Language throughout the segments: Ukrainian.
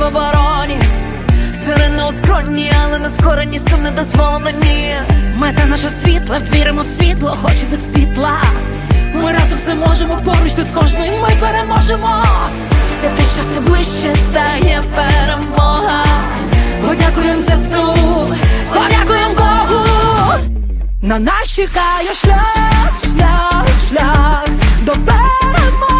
в обороні, сирена у скроні, але на скорені сум не ні, Мета наша світла, віримо в світло, хоч без світла. Ми разом все можемо, поруч тут кожний ми переможемо. Це те, що все ближче стає перемога. Подякуємо за ЗСУ, подякуємо Богу. На нас чекає шлях, шлях, шлях до перемоги.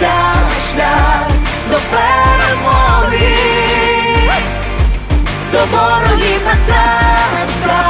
шлях, шлях, до перемоги, до ворогів на страх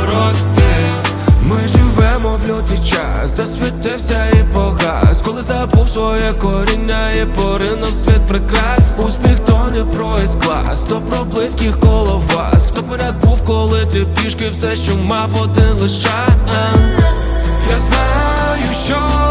Коли забув своє коріння і поринув світ прикрас. Успіх то не проїзд клас, то про близьких коло вас. Хто поряд був, коли ти пішки все, що мав один лише шанс. Я знаю, що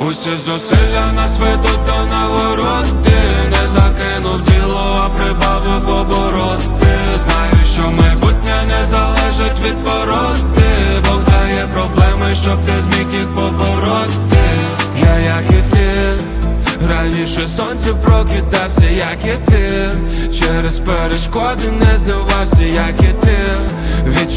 Усі зусилля нас ведуть до нагороди. Не закинув діло, а прибавив обороти. Знаю, що майбутнє не залежить від породи. Бог дає проблеми, щоб ти зміг їх побороти. Я як і ти. Раніше сонце прокидався, як і ти. Через перешкоди не здавався, як і ти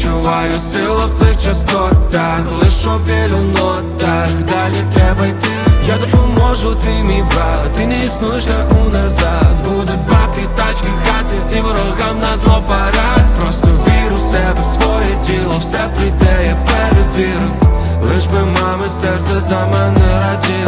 Відчуваю силу в цих частотах Лиш у нотах, далі треба йти. Я допоможу, ти мій брат, ти не існуєш шляху назад. Будуть бабки, тачки, хати і ворогам на зло парад. Просто вір у себе, своє тіло, все прийде, я перевірю. Лиш би мами серце за мене раділо